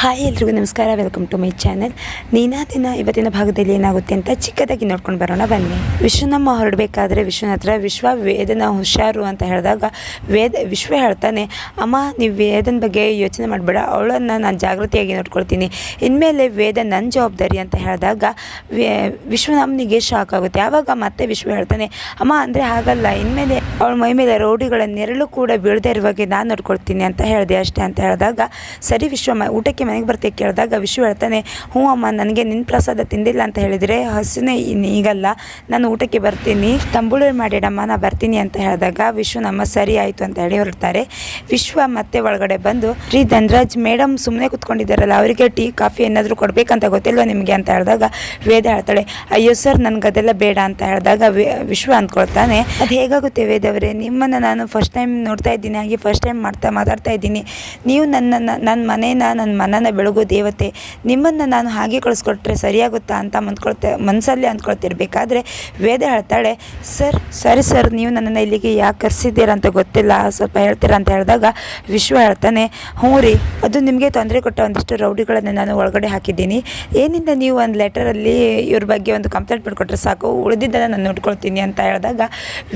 Hi ಎಲ್ರಿಗೂ ನಮಸ್ಕಾರ welcome to my channel ನೀನಾ ದಿನ ಇವತ್ತಿನ ಭಾಗದಲ್ಲಿ ಏನಾಗುತ್ತೆ ಅಂತ ಚಿಕ್ಕದಾಗಿ ನೋಡ್ಕೊಂಡು ಬರೋಣ, ಬನ್ನಿ. ವಿಶ್ವನಮ್ಮ ಹೊರಡಬೇಕಾದ್ರೆ ವಿಶ್ವನ ಹತ್ರ ವಿಶ್ವ ವೇದನ ಹುಷಾರು ಅಂತ ಹೇಳಿದಾಗ ವೇದ, ವಿಶ್ವ ಹೇಳ್ತಾನೆ, ಅಮ್ಮ, ನೀವು ವೇದನ ಬಗ್ಗೆ ಯೋಚನೆ ಮಾಡಬೇಡ, ಅವಳನ್ನು ನಾನು ಜಾಗೃತಿಯಾಗಿ ನೋಡ್ಕೊಳ್ತೀನಿ. ಇನ್ಮೇಲೆ ವೇದ ನನ್ನ ಜವಾಬ್ದಾರಿ ಅಂತ ಹೇಳಿದಾಗ ವಿಶ್ವನಮ್ಮನಿಗೆ ಶಾಕ್ ಆಗುತ್ತೆ. ಆವಾಗ ಮತ್ತೆ ವಿಶ್ವ ಹೇಳ್ತಾನೆ, ಅಮ್ಮ, ಅಂದರೆ ಹಾಗಲ್ಲ, ಇನ್ಮೇಲೆ ಅವಳ ಮೈ ಮೇಲೆ ರೌಡಿಗಳ ನೆರಳು ಕೂಡ ಬೀಳದೇ ಇರುವಾಗೆ ನಾನು ನೋಡ್ಕೊಳ್ತೀನಿ ಅಂತ ಹೇಳಿದೆ ಅಷ್ಟೇ ಅಂತ ಹೇಳಿದಾಗ, ಸರಿ ವಿಶ್ವ ಊಟಕ್ಕೆ ಮನೆಗೆ ಬರ್ತೀಯ ಕೇಳಿದಾಗ ವಿಶ್ವ ಹೇಳ್ತಾನೆ, ಹ್ಞೂ ಅಮ್ಮ, ನನಗೆ ನಿನ್ನ ಪ್ರಸಾದ ತಿಂದಿಲ್ಲ ಅಂತ ಹೇಳಿದರೆ ಹಸಿನೇ ಇನ್ನು ಈಗಲ್ಲ, ನಾನು ಊಟಕ್ಕೆ ಬರ್ತೀನಿ ತಂಬುಳು ಮಾಡಿಡಮ್ಮ, ನಾ ಬರ್ತೀನಿ ಅಂತ ಹೇಳಿದಾಗ ವಿಶ್ವ ನಮ್ಮ ಸರಿ ಆಯಿತು ಅಂತ ಹೇಳಿ ಹೊರಡ್ತಾರೆ. ವಿಶ್ವ ಮತ್ತೆ ಒಳಗಡೆ ಬಂದು, ರೀ ಧನ್ರಾಜ್, ಮೇಡಮ್ ಸುಮ್ಮನೆ ಕುತ್ಕೊಂಡಿದ್ದಾರಲ್ಲ, ಅವರಿಗೆ ಟೀ, ಕಾಫಿ ಏನಾದರೂ ಕೊಡಬೇಕಂತ ಗೊತ್ತಿಲ್ವ ನಿಮಗೆ? ಅಂತ ಹೇಳಿದಾಗ ವೇದ ಹೇಳ್ತಾಳೆ, ಅಯ್ಯೋ ಸರ್, ನನಗೆ ಅದೆಲ್ಲ ಬೇಡ ಅಂತ ಹೇಳಿದಾಗ ವಿಶ್ವ ಅಂದ್ಕೊಳ್ತಾನೆ, ಅದು ಹೇಗಾಗುತ್ತೆ ವೇದವರೇ, ನಿಮ್ಮನ್ನು ನಾನು ಫಸ್ಟ್ ಟೈಮ್ ನೋಡ್ತಾ ಇದ್ದೀನಿ, ಹಾಗೆ ಫಸ್ಟ್ ಟೈಮ್ ಮಾಡ್ತಾ, ಮಾತಾಡ್ತಾ ಇದ್ದೀನಿ. ನೀವು ನನ್ನ ನನ್ನ ಮನೇನ, ನನ್ನ ಮನನ ಬೆಳಗು ದೇವತೆ, ನಿಮ್ಮನ್ನು ನಾನು ಹಾಗೆ ಕಳಿಸ್ಕೊಟ್ರೆ ಸರಿಯಾಗುತ್ತಾ ಅಂತ ಅಂದ್ಕೊಳ್ತೆ ಮನಸ್ಸಲ್ಲಿ ಅಂದ್ಕೊಳ್ತಿರ್ಬೇಕಾದ್ರೆ ವೇದ ಹೇಳ್ತಾಳೆ, ಸರ್, ಸರಿ ಸರ್, ನೀವು ನನ್ನನ್ನು ಇಲ್ಲಿಗೆ ಯಾಕೆ ಕರೆಸಿದ್ದೀರಾ ಅಂತ ಗೊತ್ತಿಲ್ಲ, ಸ್ವಲ್ಪ ಹೇಳ್ತೀರಾ ಅಂತ ಹೇಳಿದಾಗ ವಿಶ್ವ ಹೇಳ್ತಾನೆ, ಹ್ಞೂ ರೀ, ಅದು ನಿಮಗೆ ತೊಂದರೆ ಕೊಟ್ಟ ಒಂದಿಷ್ಟು ರೌಡಿಗಳನ್ನು ನಾನು ಒಳಗಡೆ ಹಾಕಿದ್ದೀನಿ, ಏನಿಂದ ನೀವು ಒಂದು ಲೆಟರಲ್ಲಿ ಇವ್ರ ಬಗ್ಗೆ ಒಂದು ಕಂಪ್ಲೇಂಟ್ ಮಾಡಿಕೊಟ್ರೆ ಸಾಕು, ಉಳಿದಿದ್ದನ್ನು ನಾನು ನೋಡ್ಕೊಳ್ತೀನಿ ಅಂತ ಹೇಳಿದಾಗ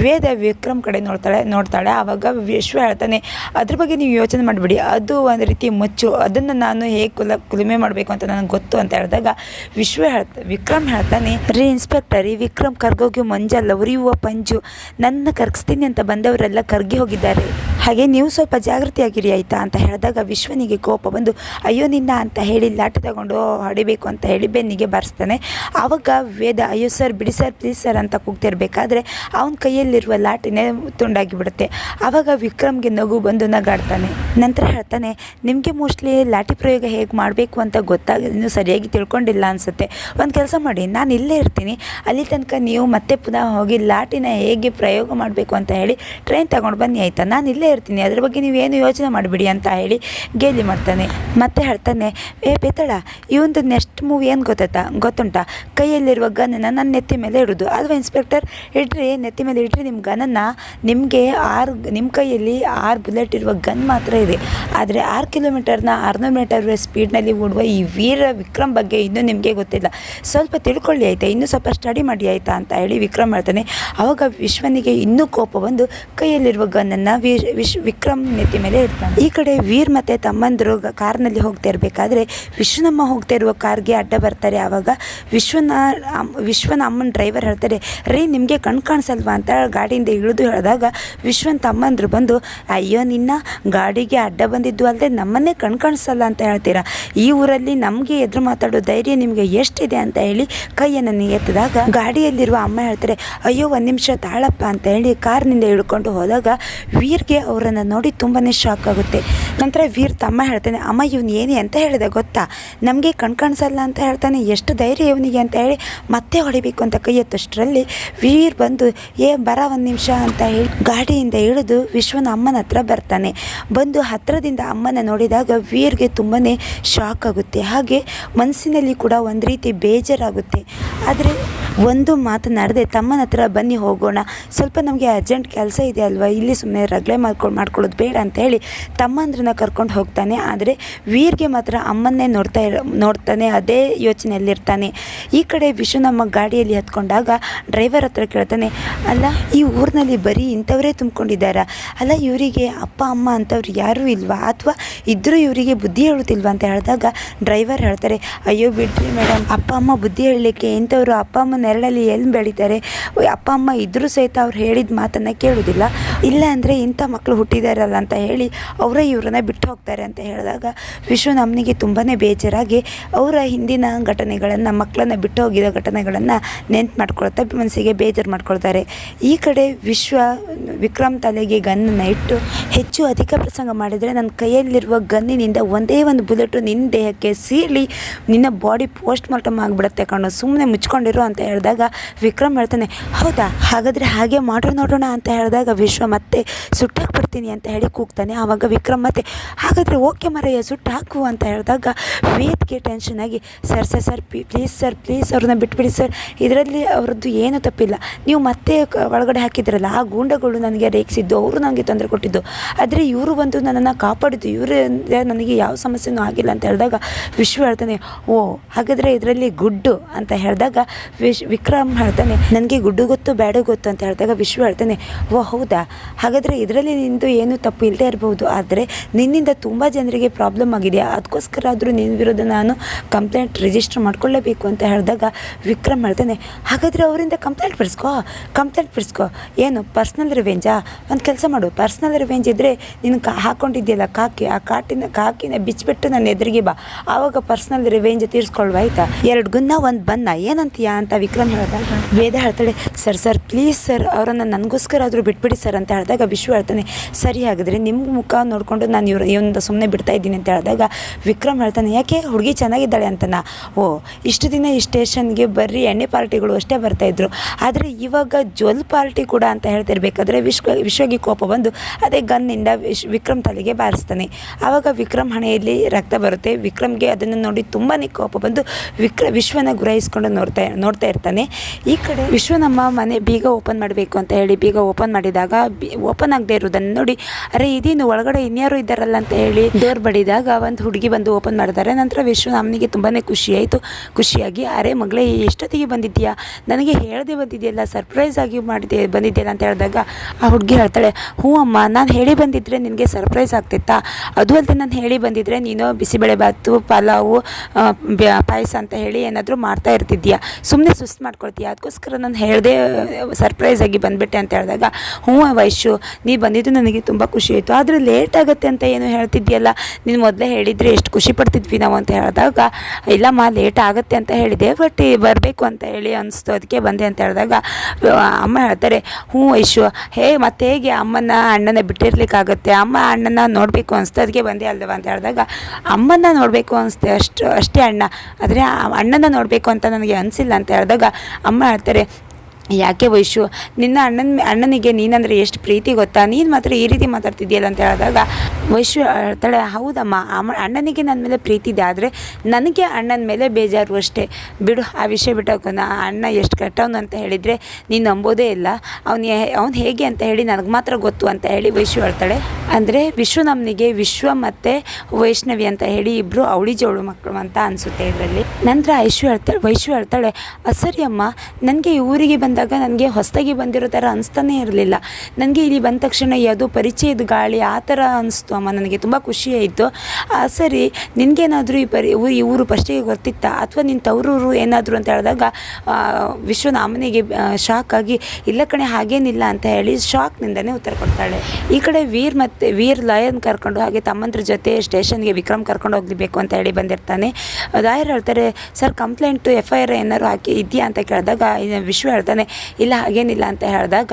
ವೇದ ವಿಕ್ರಮ್ ಕಡೆ ನೋಡ್ತಾಳೆ ನೋಡ್ತಾಳೆ ಆವಾಗ ವಿಶ್ವ ಹೇಳ್ತಾನೆ, ಅದ್ರ ಬಗ್ಗೆ ನೀವು ಯೋಚನೆ ಮಾಡಿಬಿಡಿ, ಅದು ಒಂದು ರೀತಿ ಮುಚ್ಚು, ಅದನ್ನು ನಾನು ಹೇಗೆ ಕುಲ, ಕುಲುಮೆ ಮಾಡಬೇಕು ಅಂತ ನನಗೆ ಗೊತ್ತು ಅಂತ ಹೇಳಿದಾಗ ವಿಶ್ವ ಹೇಳ್ತಾ, ವಿಕ್ರಮ್ ಹೇಳ್ತಾನೆ, ರೀ ಇನ್ಸ್ಪೆಕ್ಟರ್ ಈ ವಿಕ್ರಮ್ ಕರ್ಗೋಗಿ ಮಂಜಲ್ಲ ಉರಿಯುವ ಪಂಜು. ನನ್ನ ಕರ್ಗಿಸ್ತೀನಿ ಅಂತ ಬಂದವರೆಲ್ಲ ಕರ್ಗಿ ಹೋಗಿದ್ದಾರೆ. ಹಾಗೆ ನೀವು ಸ್ವಲ್ಪ ಜಾಗೃತಿಯಾಗಿರಿ ಆಯಿತಾ? ಅಂತ ಹೇಳಿದಾಗ ವಿಶ್ವನಿಗೆ ಕೋಪ ಬಂದು, ಅಯ್ಯೋ ನಿನ್ನ ಅಂತ ಹೇಳಿ ಲಾಠಿ ತಗೊಂಡು ಹೊಡಿಬೇಕು ಅಂತ ಹೇಳಿ ಬೆನ್ನಿಗೆ ಬಾರಿಸ್ತಾನೆ. ಆವಾಗ ವೇದ, ಅಯ್ಯೋ ಸರ್, ಬಿಡಿ ಸರ್ ಪ್ಲೀಸ್ ಸರ್ ಅಂತ ಕೂಗ್ತಿರ್ಬೇಕಾದ್ರೆ ಅವನ ಕೈಯಲ್ಲಿರುವ ಲಾಟಿನೇ ತುಂಡಾಗಿ ಬಿಡುತ್ತೆ. ಆವಾಗ ವಿಕ್ರಮ್ಗೆ ನಗು ಬಂದು ನಗಾಡ್ತಾನೆ. ನಂತರ ಹೇಳ್ತಾನೆ, ನಿಮಗೆ ಮೋಸ್ಟ್ಲಿ ಲಾಠಿ ಪ್ರಯೋಗ ಹೇಗೆ ಮಾಡಬೇಕು ಅಂತ ಗೊತ್ತಾಗ, ಇನ್ನೂ ಸರಿಯಾಗಿ ತಿಳ್ಕೊಂಡಿಲ್ಲ ಅನಿಸುತ್ತೆ. ಒಂದು ಕೆಲಸ ಮಾಡಿ, ನಾನು ಇಲ್ಲೇ ಇರ್ತೀನಿ. ಅಲ್ಲಿ ತನಕ ನೀವು ಮತ್ತೆ ಪುನಃ ಹೋಗಿ ಲಾಟಿನ ಹೇಗೆ ಪ್ರಯೋಗ ಮಾಡಬೇಕು ಅಂತ ಹೇಳಿ ಟ್ರೈನ್ ತಗೊಂಡು ಬನ್ನಿ ಆಯಿತಾ? ನಾನು ಇಲ್ಲೇ ಇರ್ತೀನಿ. ಅದ್ರ ಬಗ್ಗೆ ನೀವೇನು ಯೋಚನೆ ಮಾಡಿಬಿಡಿ ಅಂತ ಹೇಳಿ ಗೇಲಿ ಮಾಡ್ತಾನೆ. ಮತ್ತೆ ಹೇಳ್ತಾನೆ, ಏ ಬೇತಾಳ ಒಂದು ನೆಕ್ಸ್ಟ್ ಮೂವಿ ಏನು ಗೊತ್ತಾಯ್ತಾ? ಗೊತ್ತುಂಟ? ಕೈಯಲ್ಲಿರುವ ಗನ್ನನ್ನು ನನ್ನ ನೆತ್ತಿ ಮೇಲೆ ಇಡೋದು. ಅಥವಾ ಇನ್ಸ್ಪೆಕ್ಟರ್ ಇಡ್ರಿ, ನೆತ್ತಿ ಮೇಲೆ ಇಡ್ರಿ. ನಿಮ್ಮ ಗನ್ನನ್ನು ನಿಮಗೆ ಆರು ನಿಮ್ಮ ಕೈಯಲ್ಲಿ ಆರು ಬುಲೆಟ್ ಇರುವ ಗನ್ ಮಾತ್ರ ಇದೆ. ಆದರೆ ಆರು ಕಿಲೋಮೀಟರ್ನ, ಆರುನೂರು ಮೀಟರ್ ಸ್ಪೀಡ್ನಲ್ಲಿ ಓಡುವ ಈ ವೀರ ವಿಕ್ರಮ್ ಬಗ್ಗೆ ಇನ್ನೂ ನಿಮಗೆ ಗೊತ್ತಿಲ್ಲ. ಸ್ವಲ್ಪ ತಿಳ್ಕೊಳ್ಳಿ ಆಯಿತಾ? ಇನ್ನೂ ಸ್ವಲ್ಪ ಸ್ಟಡಿ ಮಾಡಿ ಆಯಿತಾ ಅಂತ ಹೇಳಿ ವಿಕ್ರಮ್ ಹೇಳ್ತಾನೆ. ಆವಾಗ ವಿಶ್ವನಿಗೆ ಇನ್ನೂ ಕೋಪ ಬಂದು ಕೈಯಲ್ಲಿರುವ ಗನ್ನನ್ನು ವೀರ್ ವಿಶ್, ವಿಕ್ರಮ್ ನೆತ್ತಿ ಮೇಲೆ ಇರ್ತಾನೆ ಈ ಕಡೆ ವೀರ್ ಮತ್ತು ತಮ್ಮಂದರು ಕಾರ್ನಲ್ಲಿ ಹೋಗ್ತಾ ಇರಬೇಕಾದ್ರೆ ವಿಶ್ವನಮ್ಮ ಹೋಗ್ತಾ ಇರುವ ಕಾರ್ಗೆ ಅಡ್ಡ ಬರ್ತಾರೆ. ಆವಾಗ ವಿಶ್ವನ ವಿಶ್ವನ ಅಮ್ಮನ ಡ್ರೈವರ್ ಹೇಳ್ತಾರೆ, ರೀ, ನಿಮಗೆ ಕಣ್ ಕಾಣಿಸಲ್ವಾ? ಅಂತ ಗಾಡಿಯಿಂದ ಇಳಿದು ಹೇಳಿದಾಗ ವಿಶ್ವನ ತಮ್ಮಂದರು ಬಂದು, ಅಯ್ಯೋ ನಿನ್ನ, ಗಾಡಿಗೆ ಅಡ್ಡ ಬಂದಿದ್ದು ಅಲ್ಲದೆ ನಮ್ಮನ್ನೇ ಕಣ್ ಕಾಣಿಸಲ್ಲ ಅಂತ ಹೇಳ್ತೀರಾ. ಈ ಊರಲ್ಲಿ ನಮಗೆ ಎದುರು ಮಾತಾಡೋ ಧೈರ್ಯ ನಿಮಗೆ ಎಷ್ಟಿದೆ ಅಂತ ಹೇಳಿ ಕೈಯನ್ನು ಎತ್ತಿದಾಗ ಗಾಡಿಯಲ್ಲಿರುವ ಅಮ್ಮ ಹೇಳ್ತಾರೆ, ಅಯ್ಯೋ, ಒಂದು ನಿಮಿಷ ತಾಳಪ್ಪ ಅಂತ ಹೇಳಿ ಕಾರ್ನಿಂದ ಇಳ್ಕೊಂಡು ಹೋದಾಗ ವೀರ್ಗೆ ಅವರನ್ನು ನೋಡಿ ತುಂಬಾ ಶಾಕ್ ಆಗುತ್ತೆ. ನಂತರ ವೀರ್ ತಮ್ಮ ಹೇಳ್ತಾನೆ, ಅಮ್ಮ, ಇವನು ಏನೇ ಅಂತ ಹೇಳಿದೆ ಗೊತ್ತಾ? ನಮಗೆ ಕಣ್ ಕಾಣಿಸಲ್ಲ ಅಂತ ಹೇಳ್ತಾನೆ, ಎಷ್ಟು ಧೈರ್ಯ ಇವನಿಗೆ ಅಂತ ಹೇಳಿ ಮತ್ತೆ ಹೊಡಿಬೇಕು ಅಂತ ಕೈ ಎತ್ತಷ್ಟರಲ್ಲಿ ವೀರ್ ಬಂದು, ಏ, ಬರ ಒಂದು ನಿಮಿಷ ಅಂತ ಹೇಳಿ ಗಾಡಿಯಿಂದ ಇಳಿದು ವಿಶ್ವನ ಅಮ್ಮನ ಹತ್ರ ಬರ್ತಾನೆ. ಬಂದು ಹತ್ರದಿಂದ ಅಮ್ಮನ ನೋಡಿದಾಗ ವೀರ್ಗೆ ತುಂಬಾ ಶಾಕ್ ಆಗುತ್ತೆ. ಹಾಗೆ ಮನಸ್ಸಿನಲ್ಲಿ ಕೂಡ ಒಂದು ರೀತಿ ಬೇಜಾರಾಗುತ್ತೆ. ಆದರೆ ಒಂದು ಮಾತನಾಡದೆ ತಮ್ಮನ ಹತ್ರ ಬನ್ನಿ ಹೋಗೋಣ. ಸ್ವಲ್ಪ ನಮಗೆ ಅರ್ಜೆಂಟ್ ಕೆಲಸ ಇದೆ ಅಲ್ವಾ? ಇಲ್ಲಿ ಸುಮ್ಮನೆ ರಗಳೆ ಮಾಡ್ಕೊಂಡು ಮಾಡ್ಕೊಳ್ಳೋದು ಬೇಡ ಅಂತ ಹೇಳಿ ತಮ್ಮಂದ್ರನ್ನ ಕರ್ಕೊಂಡು ಹೋಗ್ತಾನೆ. ಆದರೆ ವೀರ್ಗೆ ಮಾತ್ರ ಅಮ್ಮನ್ನೇ ನೋಡ್ತಾ ಇರ, ನೋಡ್ತಾನೆ, ಅದೇ ಯೋಚನೆಯಲ್ಲಿರ್ತಾನೆ. ಈ ಕಡೆ ವಿಶು ನಮ್ಮ ಗಾಡಿಯಲ್ಲಿ ಹತ್ಕೊಂಡಾಗ ಡ್ರೈವರ್ ಹತ್ರ ಕೇಳ್ತಾನೆ, ಅಲ್ಲ, ಈ ಊರಿನಲ್ಲಿ ಬರೀ ಇಂಥವರೇ ತುಂಬಿಕೊಂಡಿದ್ದಾರಾ? ಅಲ್ಲ, ಇವರಿಗೆ ಅಪ್ಪ, ಅಮ್ಮ ಅಂಥವ್ರು ಯಾರೂ ಇಲ್ವಾ? ಅಥವಾ ಇದ್ದರೂ ಇವರಿಗೆ ಬುದ್ಧಿ ಹೇಳುತ್ತಿಲ್ವಾ? ಅಂತ ಹೇಳಿದಾಗ ಡ್ರೈವರ್ ಹೇಳ್ತಾರೆ, ಅಯ್ಯೋ ಬಿಡ್ರಿ ಮೇಡಮ್ ಅಪ್ಪ, ಅಮ್ಮ ಬುದ್ಧಿ ಹೇಳಲಿಕ್ಕೆ ಇಂಥವ್ರು ಅಪ್ಪ ಅಮ್ಮ ನೆರಳಲ್ಲಿ ಎಲ್ಲಿ ಬೆಳೀತಾರೆ? ಅಪ್ಪ, ಅಮ್ಮ ಇದ್ದರೂ ಸಹಿತ ಅವ್ರು ಹೇಳಿದ ಮಾತನ್ನು ಕೇಳೋದಿಲ್ಲ. ಇಲ್ಲ ಅಂದರೆ ಇಂಥ ಮಕ್ಕಳು ಹುಟ್ಟಿದಾರಲ್ಲ ಅಂತ ಹೇಳಿ ಅವರೇ ಇವರನ್ನ ಬಿಟ್ಟು ಹೋಗ್ತಾರೆ ಅಂತ ಹೇಳಿದಾಗ ವಿಶ್ವ ನಮ್ಮನಿಗೆ ತುಂಬಾ ಬೇಜಾರಾಗಿ ಅವರ ಹಿಂದಿನ ಘಟನೆಗಳನ್ನು ಮಕ್ಕಳನ್ನ ಬಿಟ್ಟು ಹೋಗಿದ ಘಟನೆಗಳನ್ನು ನೆನ್ಪು ಮಾಡ್ಕೊಳ್ತಾ ಮನಸ್ಸಿಗೆ ಬೇಜಾರು ಮಾಡ್ಕೊಳ್ತಾರೆ. ಈ ಕಡೆ ವಿಶ್ವ ವಿಕ್ರಮ್ ತಲೆಗೆ ಗನ್ನನ್ನು ಇಟ್ಟು ಹೆಚ್ಚು ಅಧಿಕ ಪ್ರಸಂಗ ಮಾಡಿದರೆ ನನ್ನ ಕೈಯಲ್ಲಿರುವ ಗನ್ನಿನಿಂದ ಒಂದೇ ಒಂದು ಬುಲೆಟು ನಿನ್ನ ದೇಹಕ್ಕೆ ಸೀಳಿ ನಿನ್ನ ಬಾಡಿ ಪೋಸ್ಟ್ ಮಾರ್ಟಮ್ ಆಗಿಬಿಡುತ್ತೆ ಕಣ್ಣು ಸುಮ್ಮನೆ ಮುಚ್ಕೊಂಡಿರು ಅಂತ ಹೇಳಿದಾಗ ವಿಕ್ರಮ್ ಹೇಳ್ತಾನೆ, ಹೌದಾ? ಹಾಗಾದರೆ ಹಾಗೆ ಮಾಡ್ರು ನೋಡೋಣ ಅಂತ ಹೇಳಿದಾಗ ವಿಶ್ವ ಮತ್ತೆ ಸುಟ್ಟಾಕ್ಬಿಡ್ತೀನಿ ಅಂತ ಹೇಳಿ ಕೂಗ್ತಾನೆ. ಆವಾಗ ವಿಕ್ರಮ್ ಮತ್ತೆ, ಹಾಗಾದರೆ ಓಕೆ ಮರಯ್ಯ ಸುಟ್ಟು ಹಾಕು ಅಂತ ಹೇಳಿದಾಗ ವೇದ್ಗೆ ಟೆನ್ಷನ್ ಆಗಿ, sir sir sir please sir, please ಅವ್ರನ್ನ ಬಿಟ್ಬಿಡಿ, ಸರ್. ಇದರಲ್ಲಿ ಅವ್ರದ್ದು ಏನೂ ತಪ್ಪಿಲ್ಲ. ನೀವು ಮತ್ತೆ ಒಳಗಡೆ ಹಾಕಿದ್ರಲ್ಲ, ಆ ಗೂಂಡಗಳು ನನಗೆ ರೇಗಿಸಿದ್ದು, ಅವರು ನನಗೆ ತೊಂದರೆ ಕೊಟ್ಟಿದ್ದು. ಆದರೆ ಇವರು ಬಂದು ನನ್ನನ್ನು ಕಾಪಾಡಿದ್ದು, ಇವರೇ ನನಗೆ ಯಾವ ಸಮಸ್ಯೆನೂ ಆಗಿಲ್ಲ ಅಂತ ಹೇಳಿದಾಗ ವಿಶ್ವ ಹೇಳ್ತಾನೆ, ಓ, ಹಾಗಾದರೆ ಇದರಲ್ಲಿ ಗುಡ್ಡು ಅಂತ ಹೇಳಿದಾಗ ವಿಶ್ ವಿಕ್ರಮ್ ಹೇಳ್ತಾನೆ, ನನಗೆ ಗುಡ್ಡು ಗೊತ್ತು, ಬ್ಯಾಡು ಗೊತ್ತು ಅಂತ ಹೇಳಿದಾಗ ವಿಶ್ವ ಹೇಳ್ತಾನೆ, ಓ, ಹೌದಾ? ಹಾಗಾದರೆ ಇದರಲ್ಲಿ ನಿಂದು ಏನು ತಪ್ಪು ಇಲ್ಲದೆ ಇರಬಹುದು ಆದರೆ ನಿನ್ನಿಂದ ತುಂಬ ಜನರಿಗೆ ಪ್ರಾಬ್ಲಮ್ ಆಗಿದೆ. ಅದಕ್ಕೋಸ್ಕರ ಆದರೂ ನಿನ್ನ ವಿರುದ್ಧ ನಾನು ಕಂಪ್ಲೇಂಟ್ ರಿಜಿಸ್ಟರ್ ಮಾಡ್ಕೊಳ್ಳೇಬೇಕು ಅಂತ ಹೇಳಿದಾಗ ವಿಕ್ರಮ್ ಹೇಳ್ತಾನೆ, ಹಾಗಾದರೆ ಅವರಿಂದ ಕಂಪ್ಲೇಂಟ್ ಬಿಡಿಸ್ಕೋ ಕಂಪ್ಲೇಂಟ್ ಬಿಡಿಸ್ಕೋ. ಏನು ಪರ್ಸ್ನಲ್ ರಿವೆಂಜಾ ಒಂದು ಕೆಲಸ ಮಾಡು. ಪರ್ಸ್ನಲ್ ರಿವೆಂಜ್ ಇದ್ದರೆ ನಿನ್ನ ಕಾ ಹಾಕ್ಕೊಂಡಿದ್ದೀಯಲ್ಲ ಕಾಕಿ, ಆ ಕಾಟಿನ ಕಾಕಿನ ಬಿಚ್ಚಿಬಿಟ್ಟು ನನ್ನ ಎದುರಿಗೆ ಬಾ. ಆವಾಗ ಪರ್ಸ್ನಲ್ ರಿವೆಂಜ್ ತೀರಿಸ್ಕೊಳ್ವ, ಆಯ್ತಾ? ಎರಡು ಗುನ್ನ, ಒಂದು ಬನ್ನ. ಏನಂತೀಯ? ಅಂತ ವಿಕ್ರಮ್ ಹೇಳಿದಾಗ, ವೇದ ಹೇಳ್ತಾಳೆ, ಸರ್ ಸರ್ ಪ್ಲೀಸ್ ಸರ್ ಅವರನ್ನು ನನಗೋಸ್ಕರ ಆದರೂ ಬಿಟ್ಬಿಡಿ ಸರ್ ಅಂತ ಹೇಳಿದಾಗ ವಿಶ್ವ ಹೇಳ್ತಾನೆ, ಸರಿ ನಿಮ್ಮ ಮುಖ ನೋಡಿಕೊಂಡು ನಾನು ಇವ್ರ ಇವೊಂದು ಸುಮ್ಮನೆ ಬಿಡ್ತಾ ಇದ್ದೀನಿ, ಅಂತ ಹೇಳಿದಾಗ ವಿಕ್ರಮ್ ಹೇಳ್ತಾನೆ, ಯಾಕೆ? ಹುಡುಗಿ ಚೆನ್ನಾಗಿದ್ದಾಳೆ ಅಂತನಾ? ಓ, ಇಷ್ಟು ದಿನ ಈ ಸ್ಟೇಷನ್ಗೆ ಬರ್ರಿ, ಎಣ್ಣೆ ಪಾರ್ಟಿಗಳು ಅಷ್ಟೇ ಬರ್ತಾಯಿದ್ರು ಆದರೆ ಇವಾಗ ಜ್ವಲ್ ಪಾರ್ಟಿ ಕೂಡ ಅಂತ ಹೇಳ್ತಿರ್ಬೇಕಾದ್ರೆ ವಿಶ್ವ ವಿಶ್ವಗೆ ಕೋಪ ಬಂದು ಅದೇ ಗನ್ನಿಂದ ವಿಶ್ ವಿಕ್ರಮ್ ತಲೆಗೆ ಬಾರಿಸ್ತಾನೆ. ಆವಾಗ ವಿಕ್ರಮ್ ಹಣೆಯಲ್ಲಿ ರಕ್ತ ಬರುತ್ತೆ. ವಿಕ್ರಮ್ಗೆ ಅದನ್ನು ನೋಡಿ ತುಂಬಾ ಕೋಪ ಬಂದು ವಿಕ್ರ ವಿಶ್ವನ ಗುರಾಯಿಸ್ಕೊಂಡು ನೋಡ್ತಾ ನೋಡ್ತಾ ಇರ್ತಾನೆ. ಈ ಕಡೆ ವಿಶ್ವ ನಮ್ಮ ಮನೆ ಬೀಗ ಓಪನ್ ಮಾಡಬೇಕು ಅಂತ ಹೇಳಿ ಬೀಗ ಓಪನ್ ಮಾಡಿದಾಗ ಓಪನ್ ಆಗದೆ ಇರೋದನ್ನು ನೋಡಿ. ಅರೆ, ಇದೇನು ಒಳಗಡೆ ಇನ್ಯಾರು ಇದ್ದಾರಲ್ಲ ಅಂತ ಹೇಳಿ ಡೋರ್ ಬಡಿದಾಗ ಒಂದು ಹುಡುಗಿ ಬಂದು ಓಪನ್ ಮಾಡಿದ್ದಾರೆ ನಂತರ ವಿಶ್ವ ನಮ್ಮನಿಗೆ ತುಂಬಾ ಖುಷಿಯಾಯಿತು. ಖುಷಿಯಾಗಿ, ಅರೆ ಮಗಳೇ, ಎಷ್ಟೊತ್ತಿಗೆ ಬಂದಿದ್ದೀಯಾ? ನನಗೆ ಹೇಳದೆ ಬಂದಿದೆಯಲ್ಲ, ಸರ್ಪ್ರೈಸ್ ಆಗಿ ಮಾಡಿದೆ ಬಂದಿದ್ದೆಲ್ಲ ಅಂತ ಹೇಳಿದಾಗ ಆ ಹುಡುಗಿ ಹೇಳ್ತಾಳೆ, ಹ್ಞೂ ಅಮ್ಮ, ನಾನು ಹೇಳಿ ಬಂದಿದ್ದರೆ ನಿನಗೆ ಸರ್ಪ್ರೈಸ್ ಆಗ್ತಿತ್ತಾ ಅದು ಅಲ್ಲದೆ ನಾನು ಹೇಳಿ ಬಂದಿದ್ದರೆ ನೀನು ಬಿಸಿಬೇಳೆ ಬಾತು, ಪಲಾವು ಪಾಯಸ ಅಂತ ಹೇಳಿ ಏನಾದರೂ ಮಾಡ್ತಾ ಇರ್ತಿದ್ಯಾ ಸುಮ್ಮನೆ ಸುಸ್ತು ಮಾಡ್ಕೊಳ್ತೀಯ ಅದಕ್ಕೋಸ್ಕರ ನಾನು ಹೇಳಿದೆ ಸರ್ಪ್ರೈಸ್ ಆಗಿ ಬಂದುಬಿಟ್ಟೆ ಅಂತ ಹೇಳಿದಾಗ, ಹ್ಞೂ ವೈಶು ನೀ ಬಂದಿದ್ದು ನನಗೆ ತುಂಬ ಖುಷಿ ಆಯಿತು. ಆದರೆ ಲೇಟ್ ಆಗುತ್ತೆ ಅಂತ ಏನು ಹೇಳ್ತಿದ್ಯಲ್ಲ ನೀನು ಮೊದಲೇ ಹೇಳಿದರೆ ಎಷ್ಟು ಖುಷಿ ಪಡ್ತಿದ್ವಿ ನಾವು ಅಂತ ಹೇಳಿದಾಗ ಇಲ್ಲಮ್ಮ ಲೇಟ್ ಆಗುತ್ತೆ ಅಂತ ಹೇಳಿದೆ ಬಟ್ ಬರಬೇಕು ಅಂತ ಹೇಳಿ ಅನಿಸ್ತು. ಅದಕ್ಕೆ ಬಂದೆ ಅಂತ ಹೇಳಿದಾಗ, ಅಮ್ಮ ಹೇಳ್ತಾರೆ, ಹ್ಞೂ ವೈಶು ಹೇ, ಮತ್ತೆ ಹೇಗೆ ಅಮ್ಮನ ಅಣ್ಣನ ಬಿಟ್ಟಿರ್ಲಿಕ್ಕಾಗುತ್ತೆ ಅಮ್ಮ, ಅಣ್ಣನ ನೋಡಬೇಕು ಅನಿಸ್ತು. ಅದಕ್ಕೆ ಬಂದೆ ಅಲ್ದವ ಅಂತ ಹೇಳಿದಾಗ ಅಮ್ಮನ ನೋಡಬೇಕು ಅನಿಸ್ತೆ. ಅಷ್ಟು, ಅಷ್ಟೇ ಅಣ್ಣ. ಆದರೆ ಅಣ್ಣನ ನೋಡಬೇಕು ಅಂತ ನನಗೆ ಅನಿಸಿಲ್ಲ ಅಂತ ಹೇಳಿದಾಗ ಅಮ್ಮ ಹೇಳ್ತಾರೆ ಯಾಕೆ ವೈಶು, ನಿನ್ನ ಅಣ್ಣನ ಅಣ್ಣನಿಗೆ ನೀನಂದರೆ ಎಷ್ಟು ಪ್ರೀತಿ ಗೊತ್ತಾ? ನೀನು ಮಾತ್ರ ಈ ರೀತಿ ಮಾತಾಡ್ತಿದ್ಯಲ್ಲ ಅಂತ ಹೇಳಿದಾಗ, ವೈಶು ಹೇಳ್ತಾಳೆ, ಹೌದಮ್ಮ ಅಣ್ಣನಿಗೆ ನನ್ನ ಮೇಲೆ ಪ್ರೀತಿ ಇದೆ, ಆದರೆ ನನಗೆ ಅಣ್ಣನ ಮೇಲೆ ಬೇಜಾರು ಅಷ್ಟೇ. ಬಿಡು, ಆ ವಿಷಯ ಬಿಟ್ಟೋಕು ನಾ ಅಣ್ಣ ಎಷ್ಟು ಕೆಟ್ಟವನು ಅಂತ ಹೇಳಿದರೆ ನೀನು ನಂಬೋದೇ ಇಲ್ಲ. ಅವನು ಅವ್ನು ಹೇಗೆ ಅಂತ ಹೇಳಿ ನನಗೆ ಮಾತ್ರ ಗೊತ್ತು ಅಂತ ಹೇಳಿ ವೈಶು ಹೇಳ್ತಾಳೆ. ಅಂದರೆ ವಿಶ್ವನಮ್ಮನಿಗೆ ವಿಶ್ವ ಮತ್ತು ವೈಷ್ಣವಿ ಅಂತ ಹೇಳಿ ಇಬ್ಬರು ಅವಳಿ ಜೋಳು ಮಕ್ಕಳು ಅಂತ ಅನಿಸುತ್ತೆ ಇದರಲ್ಲಿ. ನಂತರ ಐಶು ಹೇಳ್ತಾಳೆ, ವೈಶು ಹೇಳ್ತಾಳೆ ಸರಿ ಅಮ್ಮ ನನಗೆ ಈ ಊರಿಗೆ ಬಂದಾಗ ನನಗೆ ಹೊಸದಾಗಿ ಬಂದಿರೋ ಥರ ಅನಿಸ್ತಾನೇ ಇರಲಿಲ್ಲ. ನನಗೆ ಇಲ್ಲಿ ಬಂದ ತಕ್ಷಣ ಯಾವುದು ಪರಿಚಯದ ಗಾಳಿ ಆ ಥರ ಅನಿಸ್ತು ಅಮ್ಮ, ನನಗೆ ತುಂಬ ಖುಷಿ ಆಯಿತು. ಸರಿ, ನಿನಗೇನಾದರೂ ಈ ಪರಿ ಊರು ಈ ಊರು ಫಸ್ಟಿಗೆ ಗೊತ್ತಿತ್ತಾ? ಅಥವಾ ನಿನ್ನ ತವರೂರು ಏನಾದರೂ ಅಂತ ಹೇಳಿದಾಗ ವಿಶ್ವನಾಮನಿಗೆ ವಿಶ್ವನ ಶಾಕ್ ಆಗಿ, ಇಲ್ಲ ಕಣೆ, ಹಾಗೇನಿಲ್ಲ ಅಂತ ಹೇಳಿ ಶಾಕ್ನಿಂದನೇ ಉತ್ತರ ಕೊಡ್ತಾಳೆ. ಈ ಕಡೆ ವೀರ್ ಮತ್ತು, ವೀರ್ ಲಯನ್ ಕರ್ಕೊಂಡು ಹಾಗೆ ತಮ್ಮಂದ್ರ ಜೊತೆ ಸ್ಟೇಷನ್ಗೆ ವಿಕ್ರಮ್ ಕರ್ಕೊಂಡು ಹೋಗಬೇಕು ಅಂತ ಹೇಳಿ ಬಂದಿರ್ತಾನೆ. ಲಾಯರ್ ಹೇಳ್ತಾರೆ, sir, complaint F I R ಏನಾದ್ರು ಹಾಕಿ, ಇದೆಯಾ? ಅಂತ ಕೇಳಿದಾಗ ವಿಶ್ವ ಹೇಳ್ತಾನೆ ಇಲ್ಲ, ಹಾಗೇನಿಲ್ಲ ಅಂತ ಹೇಳಿದಾಗ,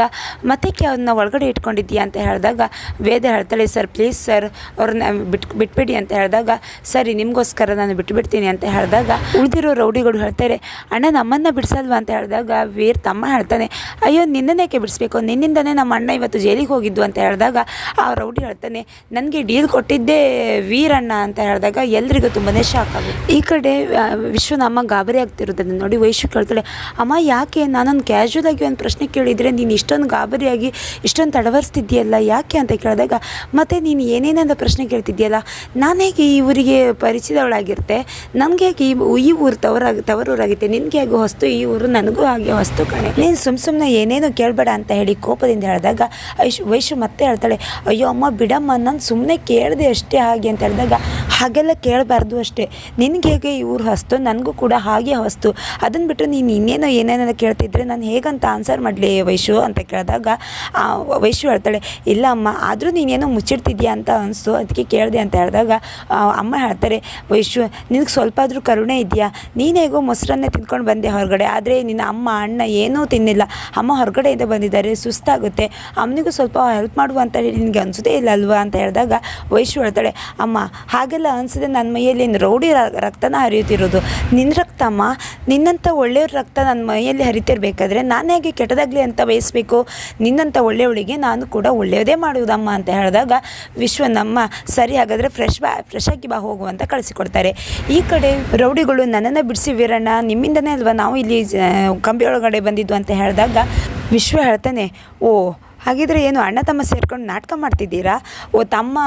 ಮತ್ತೆ ಅವ್ರನ್ನ ಒಳಗಡೆ ಇಟ್ಕೊಂಡಿದ್ದೀಯಾ? ಅಂತ ಹೇಳಿದಾಗ, ವೇದ ಹೇಳ್ತಾಳೆ, ಸರ್ ಪ್ಲೀಸ್ ಸರ್, ಅವ್ರನ್ನ ಬಿಟ್ಟು ಬಿಟ್ಬಿಡಿ, ಅಂತ ಹೇಳಿದಾಗ, ಸರಿ, ನಿಮಗೋಸ್ಕರ ನಾನು ಬಿಟ್ಬಿಡ್ತೀನಿ, ಅಂತ ಹೇಳಿದಾಗ, ಉಳಿದಿರೋ ರೌಡಿಗಳು ಹೇಳ್ತಾರೆ, ಅಣ್ಣ, ನಮ್ಮನ್ನ ಬಿಡಿಸಲ್ವಾ? ಅಂತ ಹೇಳಿದಾಗ, ವೀರ್ ತಮ್ಮ ಹೇಳ್ತಾನೆ, ಅಯ್ಯೋ ನಿನ್ನನ್ನೇಕೆ ಬಿಡಿಸ್ಬೇಕು? ನಿನ್ನಿಂದನೇ ನಮ್ಮ ಅಣ್ಣ ಇವತ್ತು ಜೈಲಿಗೆ ಹೋಗಿದ್ದು, ಅಂತ ಹೇಳಿದಾಗ, ಆ ರೌಡಿ ಹೇಳ್ತಾನೆ, ನನಗೆ ಡೀಲ್ ಕೊಟ್ಟಿದ್ದೇ ವೀರಣ್ಣ ಅಂತ ಹೇಳಿದಾಗ, ಎಲ್ರಿಗೂ ತುಂಬಾ ಶಾಕ್ ಆಗುತ್ತೆ. ಈ ಕಡೆ ವಿಶ್ವನ ಅಮ್ಮ ಗಾಬರಿ ಆಗ್ತಿರೋದನ್ನು ನೋಡಿ ವೈಶು ಕೇಳ್ತಾಳೆ, ಅಮ್ಮ, ಯಾಕೆ? ನಾನೊಂದು ಕ್ಯಾಶುವಲ್ ಒಂದು ಪ್ರಶ್ನೆ ಕೇಳಿದರೆ ನೀನು ಇಷ್ಟೊಂದು ಗಾಬರಿಯಾಗಿ, ಇಷ್ಟೊಂದು ತಡವರಿಸ್ತಿದ್ಯಲ್ಲ, ಯಾಕೆ ಅಂತ ಕೇಳಿದಾಗ, ಮತ್ತೆ ನೀನು ಏನೇನಂತ ಪ್ರಶ್ನೆ ಕೇಳ್ತಿದ್ಯಲ್ಲ, ನಾನು ಹೇಗೆ ಈ ಊರಿಗೆ ಪರಿಚಿತವಳಾಗಿರ್ತೆ? ನನಗೆ ಹೇಗೆ ಈ ಈ ಊರು ತವರಾಗಿ ತವರೂರಾಗಿತ್ತೆ ನಿನಗೆ ಹೇಗೆ ಹೊಸ್ತು, ಈ ಊರು ನನಗೂ ಹಾಗೆ ಹೊಸ್ತು ಕಣೆ. ನೀನು ಸುಮ್ಮ ಸುಮ್ಮನೆ ಏನೇನು ಕೇಳಬೇಡ ಅಂತ ಹೇಳಿ ಕೋಪದಿಂದ ಹೇಳಿದಾಗ, ಐಶ್, ವೈಶು ಮತ್ತೆ ಹೇಳ್ತಾಳೆ, ಅಯ್ಯೋ ಅಮ್ಮ, ಬಿಡಮ್ಮ, ನಾನು ಸುಮ್ಮನೆ ಕೇಳಿದೆ ಅಷ್ಟೇ ಹಾಗೆ ಅಂತ ಹೇಳಿದಾಗ ಹಾಗೆಲ್ಲ ಕೇಳಬಾರ್ದು ಅಷ್ಟೇ. ನಿನಗೆ ಹೇಗೆ ಇವ್ರು ಹಸ್ತು? ನನಗೂ ಕೂಡ ಹಾಗೆ ಹೊಸ್ತು. ಅದನ್ನು ಬಿಟ್ಟು ನೀನು ಇನ್ನೇನೋ ಏನೇನೋ ಕೇಳ್ತಿದ್ರೆ ನಾನು ಹೇಗಂತ ಆನ್ಸರ್ ಮಾಡಲಿ ವೈಶು ಅಂತ ಕೇಳಿದಾಗ ವೈಶು ಹೇಳ್ತಾಳೆ, ಇಲ್ಲ ಅಮ್ಮ, ಆದರೂ ನೀನೇನೋ ಮುಚ್ಚಿಡ್ತಿದ್ಯಾ ಅಂತ ಅನಿಸ್ತು. ಅದಕ್ಕೆ ಕೇಳಿದೆ ಅಂತ ಹೇಳಿದಾಗ ಅಮ್ಮ ಹೇಳ್ತಾರೆ, ವೈಶು, ನಿನಗೆ ಸ್ವಲ್ಪ ಆದರೂ ಕರುಣೆ ಇದೆಯಾ? ನೀನು ಹೇಗೋ ಮೊಸರನ್ನೇ ತಿಂದ್ಕೊಂಡು ಬಂದೆ ಹೊರಗಡೆ. ಆದರೆ ನಿನ್ನ ಅಮ್ಮ, ಅಣ್ಣ ಏನೂ ತಿನ್ನಿಲ್ಲ. ಅಮ್ಮ ಹೊರಗಡೆಯಿಂದ ಬಂದಿದ್ದಾರೆ, ಸುಸ್ತಾಗುತ್ತೆ. ಅಮ್ಮನಿಗೂ ಸ್ವಲ್ಪ ಹೆಲ್ಪ್ ಮಾಡುವ ಅಂತ ಹೇಳಿ ನಿನಗೆ ಅನಿಸೋದೇ ಇಲ್ಲ ಅಲ್ವಾ? ಅಂತ ಹೇಳಿದಾಗ, ವೈಶು ಹೇಳ್ತಾಳೆ, ಅಮ್ಮ, ಹಾಗೆಲ್ಲ ಅನಿಸಿದೆ ನನ್ನ ಮೈಯಲ್ಲಿ ರೌಡಿ ರಕ್ತನ ಹರಿಯುತ್ತಿರೋದು. ನಿನ್ನ ರಕ್ತಮ್ಮ ನಿನ್ನಂಥ ಒಳ್ಳೆಯವ್ರ ರಕ್ತ ನನ್ನ ಮೈಯಲ್ಲಿ ಹರಿತಿರ್ಬೇಕಾದ್ರೆ ನಾನು ಹೇಗೆ ಕೆಟ್ಟದಾಗಲಿ ಅಂತ ಬಯಸಬೇಕು? ನಿನ್ನಂಥ ಒಳ್ಳೆಯವಳಿಗೆ ನಾನು ಕೂಡ ಒಳ್ಳೆಯದೇ ಮಾಡುವುದಮ್ಮ ಅಂತ ಹೇಳಿದಾಗ ವಿಶ್ವ ನಮ್ಮ ಸರಿ ಹಾಗಾದರೆ ಫ್ರೆಶ್ ಬಾ, ಫ್ರೆಶ್ ಆಗಿ ಬಾ ಹೋಗು ಅಂತ ಕಳಿಸಿಕೊಡ್ತಾರೆ. ಈ ಕಡೆ ರೌಡಿಗಳು ನನ್ನನ್ನು ಬಿಡಿಸಿ ವೀರಣ್ಣ, ನಿಮ್ಮಿಂದನೇ ಅಲ್ವಾ ನಾವು ಇಲ್ಲಿ ಕಂಬಿ ಒಳಗಡೆ ಬಂದಿದ್ದು ಅಂತ ಹೇಳಿದಾಗ ವಿಶ್ವ ಹೇಳ್ತಾನೆ, ಓ ಹಾಗಿದ್ರೆ ಏನು ಅಣ್ಣ ತಮ್ಮ ಸೇರ್ಕೊಂಡು ನಾಟಕ ಮಾಡ್ತಿದ್ದೀರಾ? ಓ, ತಮ್ಮ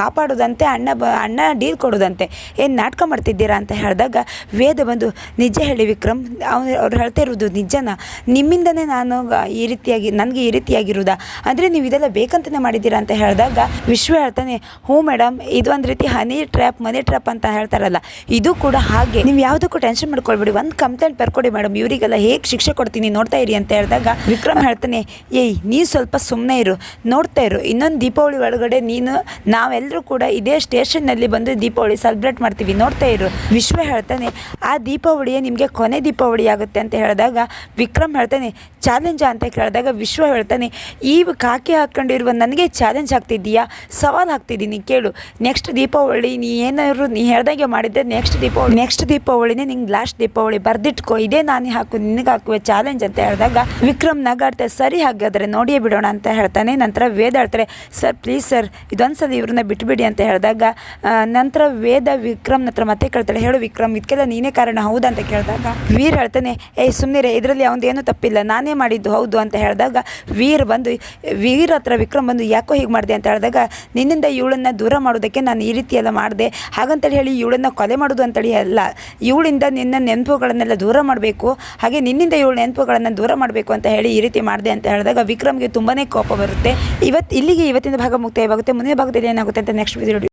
ಕಾಪಾಡೋದಂತೆ, ಅಣ್ಣ ಬ, ಅಣ್ಣ ಡೀಲ್ ಕೊಡೋದಂತೆ. ಏನು ನಾಟಕ ಮಾಡ್ತಿದ್ದೀರಾ ಅಂತ ಹೇಳಿದಾಗ ವೇದ ಬಂದು, ನಿಜ ಹೇಳಿ ವಿಕ್ರಮ್, ಅವ್ನು ಅವ್ರು ಹೇಳ್ತಾ ಇರೋದು ನಿಜನಾ? ನಿಮ್ಮಿಂದನೇ ನಾನು ಈ ರೀತಿಯಾಗಿ, ನನಗೆ ಈ ರೀತಿಯಾಗಿರೋದ? ಅಂದರೆ ನೀವು ಇದೆಲ್ಲ ಬೇಕಂತಲೇ ಮಾಡಿದ್ದೀರಾ ಅಂತ ಹೇಳಿದಾಗ ವಿಶ್ವ ಹೇಳ್ತಾನೆ, ಹ್ಞೂ ಮೇಡಮ್ ಇದು ಒಂದು ರೀತಿ ಹನಿ ಟ್ರ್ಯಾಪ್, ಮನಿ ಟ್ರ್ಯಾಪ್ ಅಂತ ಹೇಳ್ತಾರಲ್ಲ, ಇದು ಕೂಡ ಹಾಗೆ. ನೀವು ಯಾವುದಕ್ಕೂ ಟೆನ್ಷನ್ ಮಾಡ್ಕೊಳ್ಬೇಡಿ, ಒಂದು ಕಂಪ್ಲೇಂಟ್ ಬರ್ಕೊಡಿ ಮೇಡಮ್ ಇವರಿಗೆಲ್ಲ ಹೇಗೆ ಶಿಕ್ಷೆ ಕೊಡ್ತೀನಿ ನೋಡ್ತಾ ಇರಿ ಅಂತ ಹೇಳಿದಾಗ ವಿಕ್ರಮ್ ಹೇಳ್ತಾನೆ, ಏಯ್, ನೀವು ಸ್ವಲ್ಪ ಸುಮ್ಮನೆ ಇರು, ನೋಡ್ತಾ ಇರು. ಇನ್ನೊಂದು ದೀಪಾವಳಿ ಒಳಗಡೆ ನೀನು ನಾವೆಲ್ಲರೂ ಕೂಡ ಇದೇ ಸ್ಟೇಷನ್ನಲ್ಲಿ ಬಂದು ದೀಪಾವಳಿ ಸೆಲೆಬ್ರೇಟ್ ಮಾಡ್ತೀವಿ. ನೋಡ್ತಾ ಇರು. ವಿಶ್ವ ಹೇಳ್ತಾನೆ, ಆ ದೀಪಾವಳಿಯೇ ನಿಮಗೆ ಕೊನೆ ದೀಪಾವಳಿ ಆಗುತ್ತೆ ಅಂತ ಹೇಳಿದಾಗ ವಿಕ್ರಮ್ ಹೇಳ್ತಾನೆ ಚಾಲೆಂಜ ಅಂತ ಕೇಳಿದಾಗ ವಿಶ್ವ ಹೇಳ್ತಾನೆ, ಈ ಕಾಕಿ ಹಾಕ್ಕೊಂಡಿರುವ ನನಗೆ ಚಾಲೆಂಜ್ ಆಗ್ತಿದ್ದೀಯಾ? ಸವಾಲು ಹಾಕ್ತಿದ್ದೀನಿ, ಕೇಳು. ನೆಕ್ಸ್ಟ್ ದೀಪಾವಳಿ ನೀ ಏನಾದ್ರು, ನೀ ಹೇಳ್ದಾಗೆ ಮಾಡಿದ್ದೆ ನೆಕ್ಸ್ಟ್ ದೀಪಾವಳಿ ನೆಕ್ಸ್ಟ್ ದೀಪಾವಳಿನೇ ನಿಂಗೆ ಲಾಸ್ಟ್ ದೀಪಾವಳಿ ಬರ್ದಿಟ್ಕೋ. ಇದೇ ನಾನು ಹಾಕು, ನಿನಗೆ ಹಾಕುವೆ ಚಾಲೆಂಜ್ ಅಂತ ಹೇಳಿದಾಗ ವಿಕ್ರಮ್ ನಗಾಡ್ತಾರೆ ಸರಿ ಹಾಗಾದರೆ ನೋಡಿಯೇ ಬಿಡೋಣ ಅಂತ ಹೇಳ್ತಾನೆ. ನಂತರ ವೇದ ಹೇಳ್ತಾರೆ, ಸರ್ ಪ್ಲೀಸ್ ಸರ್ ಇದೊಂದು ಸಲ ಇವ್ರನ್ನ ಬಿಟ್ಬಿಡಿ ಅಂತ ಹೇಳಿದಾಗ ನಂತರ ವೇದ ವಿಕ್ರಮ್ ಹತ್ರ ಮತ್ತೆ ಕೇಳ್ತಾಳೆ, ಹೇಳು ವಿಕ್ರಮ್ ಇದಕ್ಕೆಲ್ಲ ನೀನೇ ಕಾರಣ, ಹೌದಾ? ಅಂತ ಕೇಳಿದಾಗ ವೀರ್ ಹೇಳ್ತಾನೆ, ಏಯ್ ಸುಮ್ಮನೆ ಇದರಲ್ಲಿ ಅವನದೇನು ತಪ್ಪಿಲ್ಲ. ನಾನೇ ಮಾಡಿದ್ದು ಹೌದು ಅಂತ ಹೇಳಿದಾಗ ವೀರ್ ಬಂದು, ವೀರ್ ಹತ್ರ ವಿಕ್ರಮ್ ಬಂದು, ಯಾಕೋ ಹೀಗೆ ಮಾಡಿದೆ? ಅಂತ ಹೇಳಿದಾಗ, ನಿನ್ನಿಂದ ಇವಳನ್ನು ದೂರ ಮಾಡೋದಕ್ಕೆ ನಾನು ಈ ರೀತಿ ಎಲ್ಲ ಮಾಡಿದೆ. ಹಾಗಂತೇಳಿ ಹೇಳಿ, ಇವಳನ್ನು ಕೊಲೆ ಮಾಡೋದು ಅಂತೇಳಿ ಅಲ್ಲ. ಇವಳಿಂದ ನಿನ್ನ ನೆನಪುಗಳನ್ನೆಲ್ಲ ದೂರ ಮಾಡಬೇಕು. ಹಾಗೆ ನಿನ್ನಿಂದ ಇವಳ ನೆನಪುಗಳನ್ನು ದೂರ ಮಾಡಬೇಕು ಅಂತ ಹೇಳಿ ಈ ರೀತಿ ಮಾಡಿದೆ ಅಂತ ಹೇಳಿದಾಗ ವಿಕ್ರಮ್ಗೆ ತುಂಬಾ ಕೋಪ ಬರುತ್ತೆ. ಇವತ್ತು ಇಲ್ಲಿಗೆ ಇವತ್ತಿನ ಭಾಗ ಮುಕ್ತಾಯವಾಗುತ್ತೆ. ಮುಂದಿನ ಭಾಗದಲ್ಲಿ ಏನಾಗುತ್ತೆ ಅಂತ ನೆಕ್ಸ್ಟ್ ವಿಡಿಯೋ